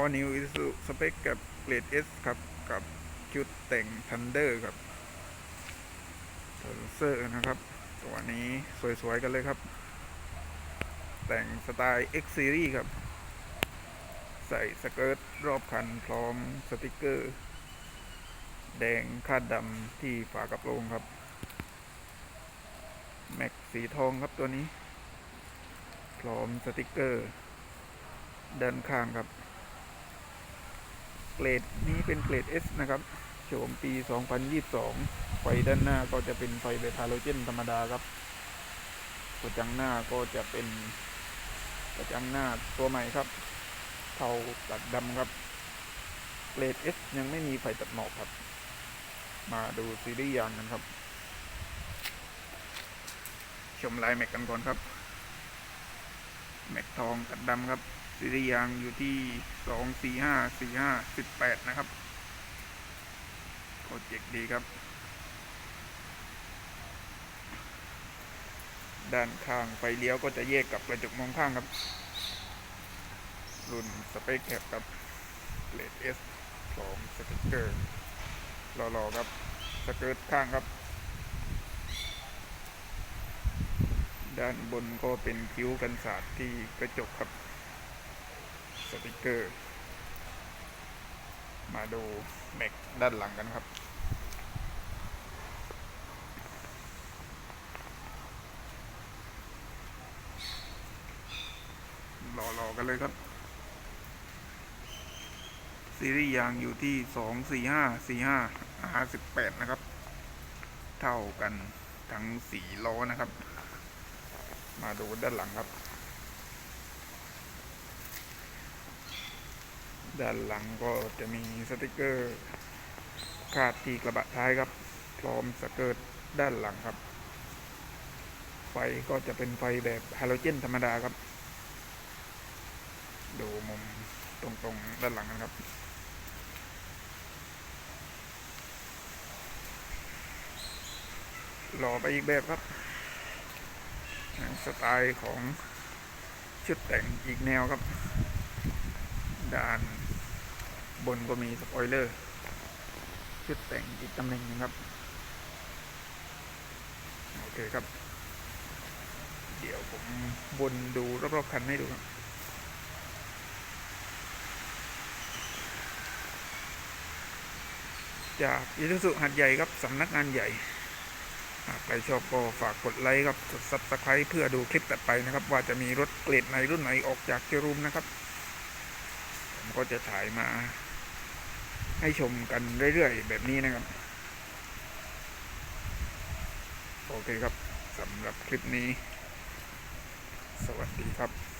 All New Isuzu Spec กับเกรด S ครับกับชุดแต่ง Thunder ครับเทอร์เซอร์นะครับ ตัวนี้สวย ๆ กันเลยครับ แต่งสไตล์ X Series ครับ ใส่สเกิร์ตรอบคันพร้อมสติกเกอร์ แดงคาดดำที่ฝากระโปรงครับ แม็กสีทองครับตัวนี้ พร้อมสติกเกอร์ด้านข้างครับ เกรดนี้เป็นเกรด S นะครับโฉมปี 2022 ไฟด้านหน้าก็จะเป็นไฟเบทาโลเจนธรรมดาครับกระจังหน้าก็จะเป็นกระจังหน้าตัวใหม่ครับ เทาตัดดำครับเกรด S ยังไม่มีไฟตัดหมอกครับ มาดูซีรีส์ยางกันครับ ชมลายแม็กกันก่อนครับ แม็กทองตัดดำครับ ซีรียางอยู่ที่สองสี่ห้าสี่ห้าสิบแปดนะครับโปรเจกต์ดีครับ ด้านข้างไฟเลี้ยวก็จะแยกกับกระจกมองข้างครับ รุ่นสเปคแคปกับเลดเอสของสติกเกอร์รอๆครับ สเกิร์ตข้างครับ ด้านบนก็เป็นคิ้วกันศาสตร์ที่กระจกครับ สติกเกอร์ มาดูแม็กด้านหลังกันครับรอๆกันเลยครับ ซีรีส์ยางอยู่ที่สองสี่ห้าสี่ห้าห้าสิบแปดนะครับ เท่ากันทั้งสี่ล้อนะครับ มาดูด้านหลังครับ ด้านหลังก็จะมีสติกเกอร์คาดที่กระบะท้ายครับ พร้อมสเกิร์ตด้านหลังครับ ไฟก็จะเป็นไฟแบบฮาโลเจนธรรมดาครับ ดูมุมตรงๆด้านหลังนะครับหล่อไปอีกแบบครับ สไตล์ของชุดแต่งอีกแนวครับ ด้าน บนก็มีสปอยเลอร์ ชุดแต่งอีกตำแหน่งหนึงครับ โอเคครับ เดี๋ยวผมบนดูรอบๆคันให้ดูครับจากอิสุสุหัดใหญ่ครับสำนักงานใหญ่ หากใครชอบก็ฝากกดไลค์ครับกด subscribe เพื่อดูคลิปต่อไปนะครับ ว่าจะมีรถเกรดไหนรุ่นไหนออกจากเจรูมนะครับ ผมก็จะถ่ายมา ให้ชมกันเรื่อยๆ แบบนี้นะครับ โอเคครับสำหรับคลิปนี้ สวัสดีครับ